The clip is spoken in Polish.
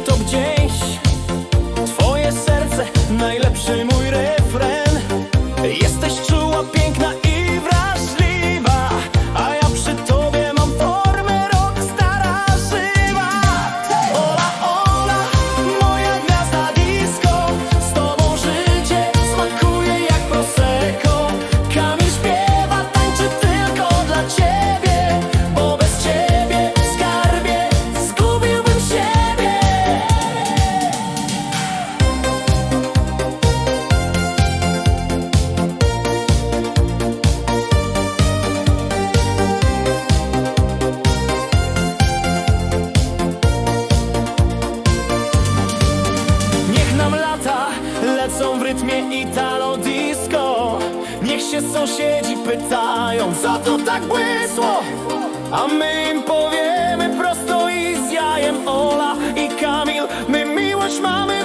to gdzie lecą w rytmie Italo Disco Niech się sąsiedzi pytają, co to tak błysło. A my im powiemy prosto i z jajem Ola i Kamil. My miłość mamy